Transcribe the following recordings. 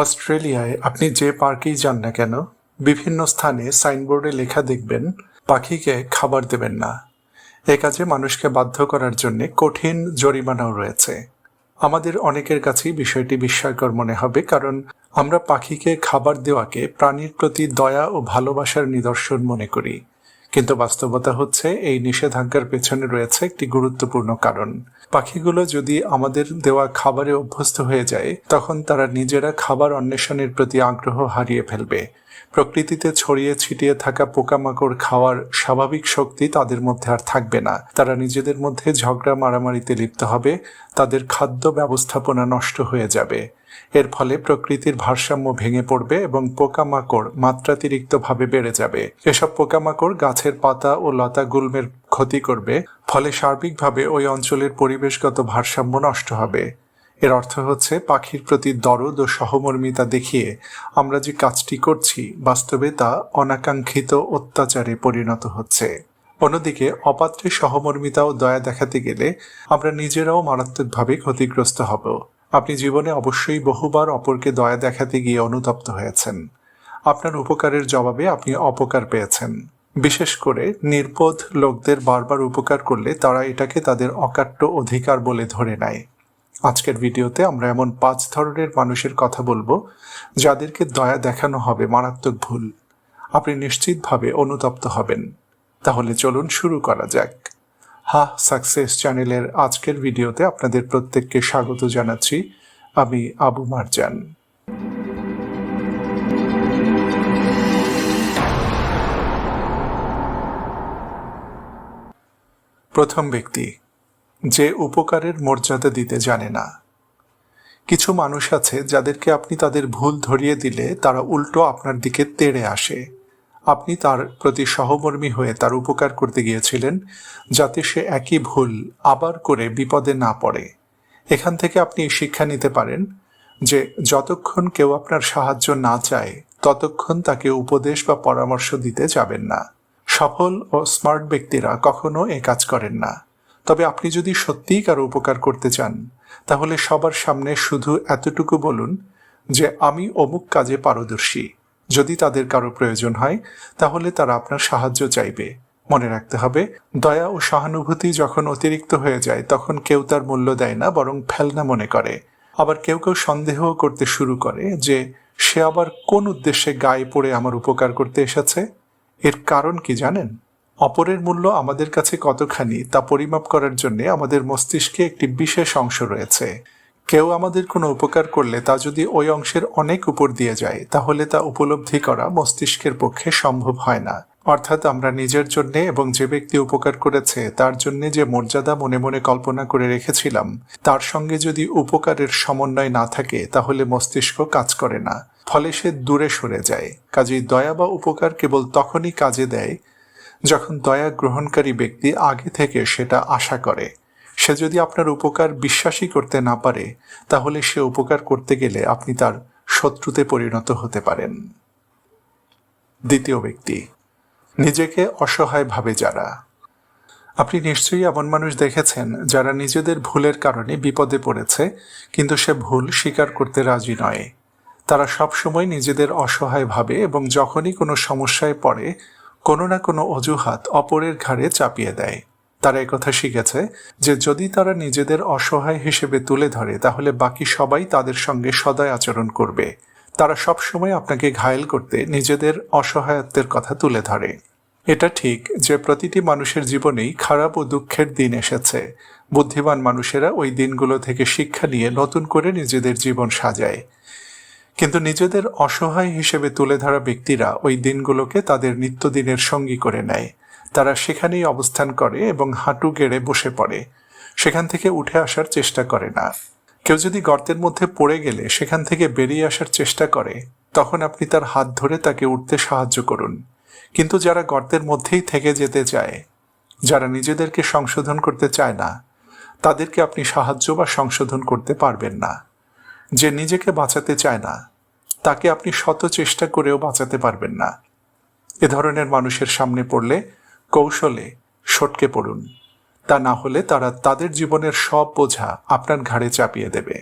অস্ট্রেলিয়ায় আপনি যে পার্কেই যান না কেন, বিভিন্ন স্থানে সাইনবোর্ডে লেখা দেখবেন, পাখিকে খাবার দেবেন না। এ কাজে মানুষকে বাধ্য করার জন্য কঠিন জরিমানাও রয়েছে। আমাদের অনেকের কাছেই বিষয়টি বিস্ময়কর মনে হবে, কারণ আমরা পাখিকে খাবার দেওয়াকে প্রাণীর প্রতি দয়া ও ভালোবাসার নিদর্শন মনে করি। কিন্তু বাস্তবতা হচ্ছে, এই নিষেধাজ্ঞার পেছনে রয়েছে একটি গুরুত্বপূর্ণ কারণ। পাখিগুলো যদি আমাদের দেওয়া খাবারে অভ্যস্ত হয়ে যায়, তখন তারা নিজেরা খাবার অন্বেষণের প্রতি আগ্রহ হারিয়ে ফেলবে। প্রকৃতিতে ছড়িয়ে ছিটিয়ে থাকা পোকামাকড় খাওয়ার স্বাভাবিক শক্তি তাদের মধ্যে আর থাকবে না। তারা নিজেদের মধ্যে ঝগড়া মারামারিতে লিপ্ত হবে, তাদের খাদ্য ব্যবস্থাপনা নষ্ট হয়ে যাবে। এর ফলে প্রকৃতির ভারসাম্য ভেঙে পড়বে এবং পোকামাকড় মাত্রাতিরিক্তভাবে বেড়ে যাবে। এসব পোকামাকড় গাছের পাতা ও লতা গুল্মের ক্ষতি করবে, ফলে সার্বিকভাবে ওই অঞ্চলের পরিবেশগত ভারসাম্য নষ্ট হবে। এর অর্থ হচ্ছে, পাখির প্রতি দরদ ও সহমর্মিতা দেখিয়ে আমরা যে কাজটি করছি, বাস্তবে তা অনাকাঙ্ক্ষিত অত্যাচারে পরিণত হচ্ছে। অন্যদিকে, অপাত্রে সহমর্মিতা ও দয়া দেখাতে গেলে আমরা নিজেরাও মারাত্মকভাবে ক্ষতিগ্রস্ত হব। আপনি জীবনে অবশ্যই বহুবার অপরকে দয়া দেখাতে গিয়ে অনুতপ্ত হয়েছেন। আপনার উপকারের জবাবে আপনি অপকার পেয়েছেন। বিশেষ করে নির্বোধ লোকদের বারবার উপকার করলে তারা এটাকে তাদের অকাট্য অধিকার বলে ধরে নেয়। আজকের ভিডিওতে আমরা এমন পাঁচ ধরনের মানুষের কথা বলব, যাদেরকে দয়া দেখানো হবে মারাত্মক ভুল। আপনি নিশ্চিতভাবে অনুতপ্ত হবেন। তাহলে চলুন শুরু করা যাক। হা সাকসেস চ্যানেলের আজকের ভিডিওতে আপনাদের প্রত্যেককে স্বাগত জানাচ্ছি। আমি আবু মারজান। প্রথম ব্যক্তি, যে উপকারের মর্যাদা দিতে জানে না। কিছু মানুষ আছে যাদেরকে আপনি তাদের ভুল ধরিয়ে দিলে তারা উল্টো আপনার দিকে তেড়ে আসে। আপনি তার প্রতি সহমর্মী হয়ে তার উপকার করতে গিয়েছিলেন, যাতে সে একই ভুল আবার করে বিপদে না পড়ে। এখান থেকে আপনি শিক্ষা নিতে পারেন যে, যতক্ষণ কেউ আপনার সাহায্য না চায়, ততক্ষণ তাকে উপদেশ বা পরামর্শ দিতে যাবেন না। সফল ও স্মার্ট ব্যক্তিরা কখনো এ কাজ করেন না। তবে আপনি যদি সত্যিই কারও উপকার করতে চান, তাহলে সবার সামনে শুধু এতটুকু বলুন যে, আমি অমুক কাজে পারদর্শী। যদি তাদের কারও প্রয়োজন হয়, তাহলে তারা আপনার সাহায্য চাইবে। মনে রাখতে হবে, দয়া ও সহানুভূতি যখন অতিরিক্ত হয়ে যায়, তখন কেউ তার মূল্য দেয় না, বরং ফেলনা মনে করে। আবার কেউ কেউ সন্দেহ করতে শুরু করে যে, সে আবার কোন উদ্দেশ্যে গায়ে পড়ে আমার উপকার করতে এসেছে? এর কারণ কি জানেন? অপরের মূল্য আমাদের কাছে কতখানি, তা পরিমাপ করার জন্য আমাদের মস্তিষ্কে একটি বিশেষ অংশ রয়েছে। কেউ আমাদের কোনো উপকার করলে তা যদি ওই অংশের অনেক উপর দিয়ে যায়, তাহলে তা উপলব্ধি করা মস্তিষ্কের পক্ষে সম্ভব হয় না। অর্থাৎ আমরা নিজের জন্যে এবং যে ব্যক্তি উপকার করেছে, তার জন্যে যে মর্যাদা মনে মনে কল্পনা করে রেখেছিলাম, তার সঙ্গে যদি উপকারের সমন্বয় না থাকে, তাহলে মস্তিষ্ক কাজ করে না, ফলে সে দূরে সরে যায়। কাজেই দয়া বা উপকার কেবল তখনই কাজে দেয় যখন দয়া গ্রহণকারী ব্যক্তি আগে থেকে সেটা আশা করে। সে যদি আপনার উপকার বিশ্বাসই করতে না পারে, তাহলে সে উপকার করতে গেলে আপনি তার শত্রুতে পরিণত হতে পারেন। দ্বিতীয় ব্যক্তি, নিজেকে অসহায় ভাবে যারা। আপনি নিশ্চয়ই এমন মানুষ দেখেছেন যারা নিজেদের ভুলের কারণে বিপদে পড়েছে, কিন্তু সে ভুল স্বীকার করতে রাজি নয়। তারা সবসময় নিজেদের অসহায় ভাবে এবং যখনই কোনো সমস্যায় পড়ে, কোনো না কোনো অজুহাত অপরের ঘাড়ে চাপিয়ে দেয়। তারা একথা শিখেছে যে যদি তারা নিজেদের অসহায় হিসেবে তুলে ধরে, তাহলে বাকি সবাই তাদের সঙ্গে সদয় আচরণ করবে। তারা সবসময় আপনাকে ঘায়েল করতে নিজেদের অসহায়ত্বের কথা তুলে ধরে। এটা ঠিক যে প্রতিটি মানুষের জীবনেই খারাপ ও দুঃখের দিন এসেছে। বুদ্ধিমান মানুষেরা ওই দিনগুলো থেকে শিক্ষা নিয়ে নতুন করে নিজেদের জীবন সাজায়। কিন্তু নিজেদের অসহায় হিসেবে তুলে ধরা ব্যক্তিরা ওই দিনগুলোকে তাদের নিত্যদিনের সঙ্গী করে নেয়। তারা সেখানেই অবস্থান করে এবং হাঁটু গেড়ে বসে পড়ে। সেখান থেকে উঠে আসার চেষ্টা করে না। কেউ যদি গর্তের মধ্যে পড়ে গেলে সেখান থেকে বেরিয়ে আসার চেষ্টা করে, তখন আপনি তার হাত ধরে তাকে উঠতে সাহায্য করুন। কিন্তু যারা গর্তের মধ্যেই থেকে যেতে চায়, যারা নিজেদেরকে সংশোধন করতে চায় না, তাদেরকে আপনি সাহায্য বা সংশোধন করতে পারবেন না। যে নিজেকে বাঁচাতে চায় না, তাকে আপনি শত চেষ্টা করেও বাঁচাতে পারবেন না। এ ধরনের মানুষের সামনে পড়লে কৌশলে সটকে পড়ুন। তা না হলে তারা তাদের জীবনের সব বোঝা আপনার ঘাড়ে চাপিয়ে দেবে।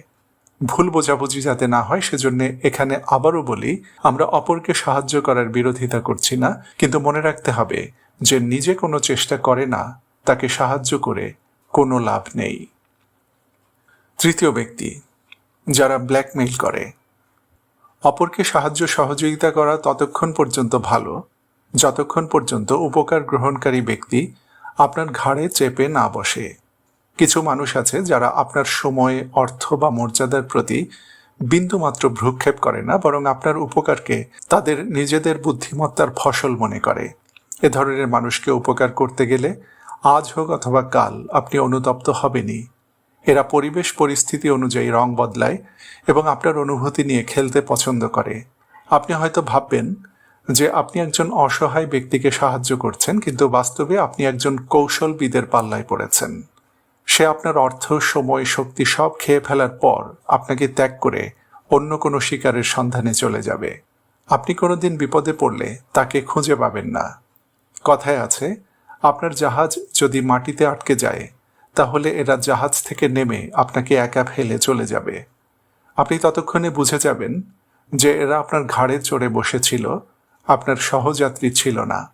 ভুল বোঝাবুঝি যাতে না হয়, সেজন্য এখানে আবারও বলি, আমরা অপরকে সাহায্য করার বিরোধিতা করছি না, কিন্তু মনে রাখতে হবে যে নিজে কোনো চেষ্টা করে না, তাকে সাহায্য করে কোনো লাভ নেই। তৃতীয় ব্যক্তি, যারা ব্ল্যাকমেইল করে। অপরকে সাহায্য সহযোগিতা করা ততক্ষণ পর্যন্ত ভালো যতক্ষণ পর্যন্ত উপকার গ্রহণকারী ব্যক্তি আপনার ঘাড়ে চেপে না বসে। কিছু মানুষ আছে যারা আপনার সময়, অর্থ বা মর্যাদার প্রতি বিন্দুমাত্র ভ্রুক্ষেপ করে না, বরং আপনার উপকারকে তাদের নিজেদের বুদ্ধিমত্তার ফসল মনে করে। এ ধরনের মানুষকে উপকার করতে গেলে আজ হোক অথবা কাল আপনি অনুতপ্ত হবেনই। এরা পরিবেশ পরিস্থিতি অনুযায়ী রং বদলায় এবং আপনার অনুভূতি নিয়ে খেলতে পছন্দ করে। আপনি হয়তো ভাববেন যে আপনি একজন অসহায় ব্যক্তিকে সাহায্য করছেন, কিন্তু বাস্তবে আপনি একজন কৌশলবিদের পাল্লায় পড়েছেন। সে আপনার অর্থ, সময়, শক্তি সব খেয়ে ফেলার পর আপনাকে ত্যাগ করে অন্য কোনো শিকারের সন্ধানে চলে যাবে। আপনি কোনোদিন বিপদে পড়লে তাকে খুঁজে পাবেন না। কথায় আছে, আপনার জাহাজ যদি মাটিতে আটকে যায়, তাহলে এরা জাহাজ থেকে নেমে আপনাকে একা ফেলে চলে যাবে। আপনি ততক্ষণে বুঝে যাবেন যে এরা আপনার ঘাড়ে চড়ে বসেছিল আপনার সহযাত্রী ছিল না।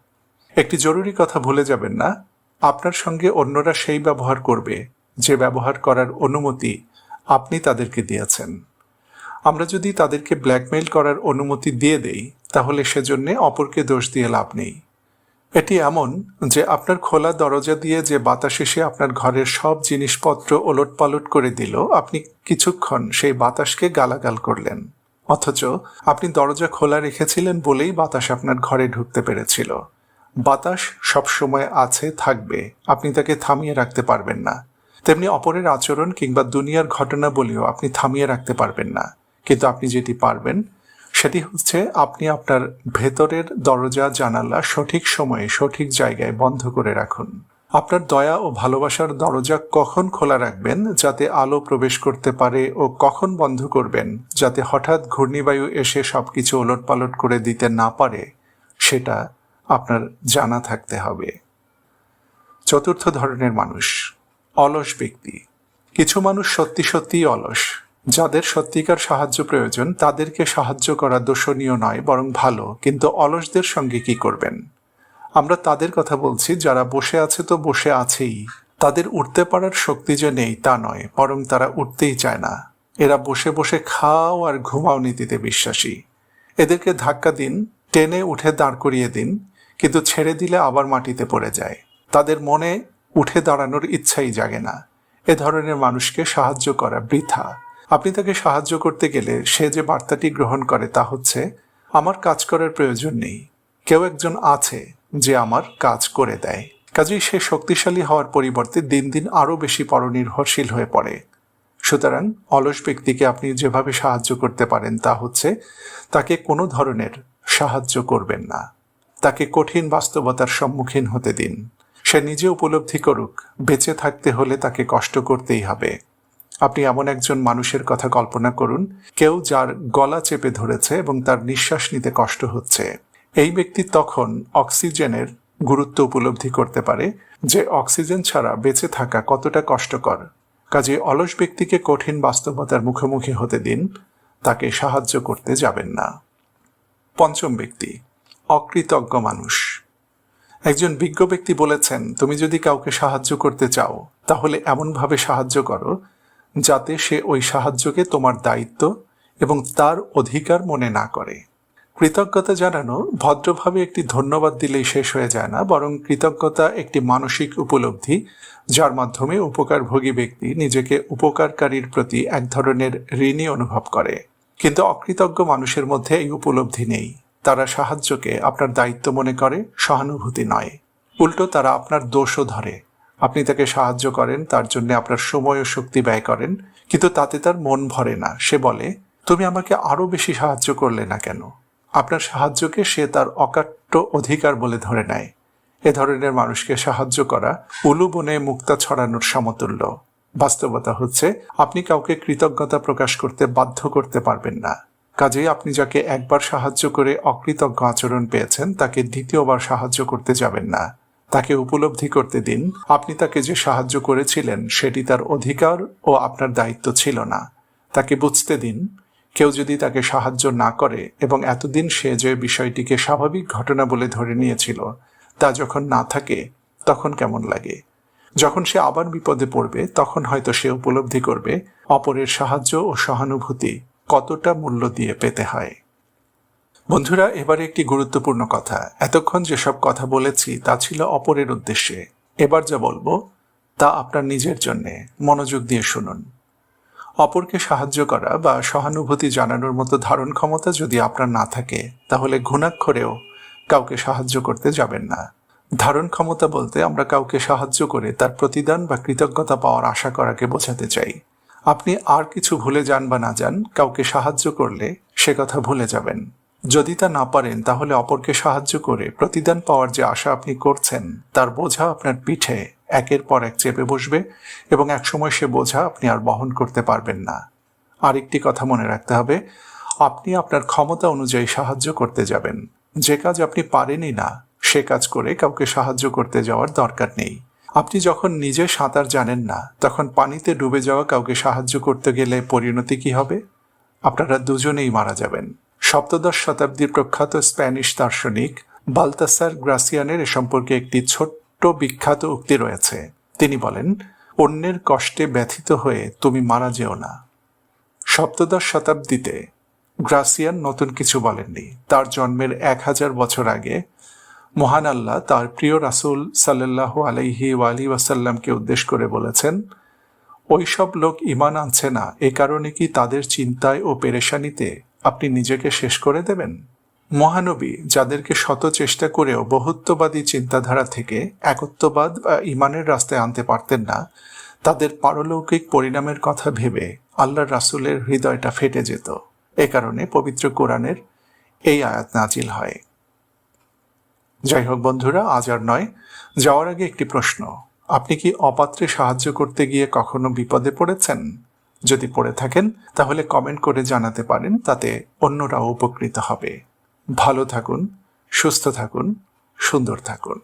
একটি জরুরি কথা ভুলে যাবেন না। আপনার সঙ্গে অন্যরা সেই ব্যবহার করবে, যে ব্যবহার করার অনুমতি আপনি তাদেরকে দিয়েছেন। আমরা যদি তাদেরকে ব্ল্যাকমেইল করার অনুমতি দিয়ে দেই, তাহলে সেজন্যে অপরকে দোষ দিয়ে লাভ নেই। এটি এমন যে আপনার খোলা দরজা দিয়ে যে বাতাস এসে আপনার ঘরের সব জিনিসপত্র ওলটপালট করে দিল, আপনি কিছুক্ষণ সেই বাতাসকে গালাগাল করলেন। অথচ আপনি দরজা খোলা রেখেছিলেন বলেই বাতাস আপনার ঘরে ঢুকতে পেরেছিল। বাতাস সবসময় আছে, থাকবে। আপনি তাকে থামিয়ে রাখতে পারবেন না। তেমনি অপরের আচরণ কিংবা দুনিয়ার ঘটনা বলেও আপনি থামিয়ে রাখতে পারবেন না। কিন্তু আপনি যেটি পারবেন, সেটি হচ্ছে আপনি আপনার ভেতরের দরজা জানালা সঠিক সময়ে সঠিক জায়গায় বন্ধ করে রাখুন। আপনার দয়া ও ভালোবাসার দরজা কখন খোলা রাখবেন যাতে আলো প্রবেশ করতে পারে ও কখন বন্ধ করবেন, যাতে হঠাৎ ঘূর্ণিবায়ু এসে সবকিছু ওলটপালট করে দিতে না পারে, সেটা আপনার জানা থাকতে হবে। চতুর্থ ধরনের মানুষ, অলস ব্যক্তি। কিছু মানুষ সত্যি সত্যিই অলস। যাদের সত্যিকার সাহায্য প্রয়োজন, তাদেরকে সাহায্য করা দোষণীয় নয়, বরং ভালো, কিন্তু অলসদের সঙ্গে কি করবেন? আমরা তাদের কথা বলছি, যারা বসে আছে তো বসে আছেই। তাদের উঠতে পারার শক্তি যে নেই তা নয়, বরং তারা উঠতেই চায় না। এরা বসে বসে খাও আর ঘুমাও নীতিতে বিশ্বাসী। এদেরকে ধাক্কা দিন, টেনে উঠে দাঁড় করিয়ে দিন, কিন্তু ছেড়ে দিলে আবার মাটিতে পড়ে যায়। তাদের মনে উঠে দাঁড়ানোর ইচ্ছাই জাগে না। এ ধরনের মানুষকে সাহায্য করা বৃথা। আপনি তাকে সাহায্য করতে গেলে সে যে বার্তাটি গ্রহণ করে তা হচ্ছে, আমার কাজ করার প্রয়োজন নেই। কেউ একজন আছে যে আমার কাজ করে দেয়। কাজেই সে শক্তিশালী হওয়ার পরিবর্তে দিন দিন আরও বেশি পরনির্ভরশীল হয়ে পড়ে। সুতরাং অলস ব্যক্তিকে আপনি যেভাবে সাহায্য করতে পারেন তা হচ্ছে তাকে কোনো ধরনের সাহায্য করবেন না। তাকে কঠিন বাস্তবতার সম্মুখীন হতে দিন। সে নিজে উপলব্ধি করুক, বেঁচে থাকতে হলে তাকে কষ্ট করতেই হবে। আপনি এমন একজন মানুষের কথা কল্পনা করুন, কেউ যার গলা চেপে ধরেছে এবং তার নিঃশ্বাস নিতে কষ্ট হচ্ছে। এই ব্যক্তি তখন অক্সিজেনের গুরুত্ব উপলব্ধি করতে পারে যে অক্সিজেন ছাড়া বেঁচে থাকা কতটা কষ্টকর। কাজে অলস ব্যক্তিকে কঠিন বাস্তবতার মুখোমুখি হতে দিন, তাকে সাহায্য করতে যাবেন না। পঞ্চম ব্যক্তি, অকৃতজ্ঞ মানুষ। একজন বিজ্ঞ ব্যক্তি বলেছেন, তুমি যদি কাউকে সাহায্য করতে চাও, তাহলে এমনভাবে সাহায্য করো, যাতে সে ওই সাহায্যকে তোমার দায়িত্ব এবং তার অধিকার মনে না করে। কৃতজ্ঞতা জানানো ভদ্রভাবে একটি ধন্যবাদ দিলেই শেষ হয়ে যায় না, বরং কৃতজ্ঞতা একটি মানসিক উপলব্ধি, যার মাধ্যমে উপকারভোগী ব্যক্তি নিজেকে উপকারকারীর প্রতি এক ধরনের ঋণী অনুভব করে। কিন্তু অকৃতজ্ঞ মানুষের মধ্যে এই উপলব্ধি নেই। তারা সাহায্যকে আপনার দায়িত্ব মনে করে, সহানুভূতি নয়। উল্টো তারা আপনার দোষও ধরে। আপনি তাকে সাহায্য করেন, তার জন্য আপনার সময় ও শক্তি ব্যয় করেন, কিন্তু তাতে তার মন ভরে না। সে বলে, তুমি আমাকে আরও বেশি সাহায্য করলে না কেন? আপনার সাহায্যকে সে তার অকাট্য অধিকার বলে ধরে নেয়। এ ধরনের মানুষকে সাহায্য করা উলু বনে মুক্তা ছড়ানোর সমতুল্য। বাস্তবতা হচ্ছে, আপনি কাউকে কৃতজ্ঞতা প্রকাশ করতে বাধ্য করতে পারবেন না। কাজেই আপনি যাকে একবার সাহায্য করে অকৃতজ্ঞ আচরণ পেয়েছেন, তাকে দ্বিতীয়বার সাহায্য করতে যাবেন না। তাকে উপলব্ধি করতে দিন, আপনি তাকে যে সাহায্য করেছিলেন, সেটি তার অধিকার ও আপনার দায়িত্ব ছিল না। তাকে বুঝতে দিন কেউ যদি তাকে সাহায্য না করে এবং এতদিন সে যে বিষয়টিকে স্বাভাবিক ঘটনা বলে ধরে নিয়েছিল, তা যখন না থাকে, তখন কেমন লাগে? যখন সে আবার বিপদে পড়বে, তখন হয়তো সে উপলব্ধি করবে, অপরের সাহায্য ও সহানুভূতি কতটা মূল্য দিয়ে পেতে হয়। বন্ধুরা, এবারে একটি গুরুত্বপূর্ণ কথা। এতক্ষণ যেসব কথা বলেছি, তা ছিল অপরের উদ্দেশ্যে। এবার যা বলব, তা আপনার নিজের জন্যে। মনোযোগ দিয়ে শুনুন। অপরকে সাহায্য করা বা সহানুভূতি জানানোর মতো ধারণ ক্ষমতা যদি আপনার না থাকে, তাহলে ঘুণাক্ষরেও কাউকে সাহায্য করতে যাবেন না। ধারণ ক্ষমতা বলতে আমরা কাউকে সাহায্য করে তার প্রতিদান বা কৃতজ্ঞতা পাওয়ার আশা করাকে বোঝাতে চাই। আপনি আর কিছু ভুলে যান বা না যান, কাউকে সাহায্য করলে সে কথা ভুলে যাবেন। যদি তা না পারেন, তাহলে অপরকে সাহায্য করে প্রতিদান পাওয়ার যে আশা আপনি করছেন, তার বোঝা আপনার পিঠে একের পর এক চেপে বসবে এবং একসময় সে বোঝা আপনি আর বহন করতে পারবেন না। আরেকটি কথা মনে রাখতে হবে, আপনি আপনার ক্ষমতা অনুযায়ী সাহায্য করতে যাবেন। যে কাজ আপনি পারেনই না, সে কাজ করে কাউকে সাহায্য করতে যাওয়ার দরকার নেই। আপনি যখন নিজে সাঁতার জানেন না, তখন পানিতে ডুবে যাওয়া কাউকে সাহায্য করতে গেলে পরিণতি কি হবে? আপনারা দুজনেই মারা যাবেন। সপ্তদশ শতাব্দীর প্রখ্যাত স্প্যানিশ দার্শনিক বালতাসার গ্রাসিয়ানের এ সম্পর্কে একটি ছোট্ট বিখ্যাত উক্তি রয়েছে। তিনি বলেন, অন্যের কষ্টে ব্যথিত হয়ে তুমি মারা যেও না। সপ্তদশ শতাব্দীতে গ্রাসিয়ান নতুন কিছু বলেননি। তার জন্মের এক হাজার বছর আগে মহান আল্লাহ তার প্রিয় রাসুল সাল্লাহ আলাইহি ওয়ালি ওয়াসাল্লামকে উদ্দেশ্য করে বলেছেন, ওইসব লোক ইমান আনছে না। এ কারণে কি তাদের চিন্তায় ও পেরেশানিতে আপনি নিজেকে শেষ করে দেবেন? মহানবী যাদেরকে শত চেষ্টা করেও বহুত্ববাদী চিন্তাধারা থেকে একত্ববাদ বা ইমানের রাস্তায় আনতে পারতেন না, তাদের পারলৌকিক পরিণামের কথা ভেবে আল্লাহর রাসূলের হৃদয়টা ফেটে যেত। এ কারণে পবিত্র কোরআনের এই আয়াত নাজিল হয়। যাই হোক বন্ধুরা, আজ আর নয়, যাওয়ার আগে একটি প্রশ্ন। আপনি কি অপাত্রে সাহায্য করতে গিয়ে কখনো বিপদে পড়েছেন? যদি পড়ে থাকেন, তাহলে কমেন্ট করে জানাতে পারেন, তাতে অন্যরাও উপকৃত হবে। ভালো থাকুন সুস্থ থাকুন সুন্দর থাকুন।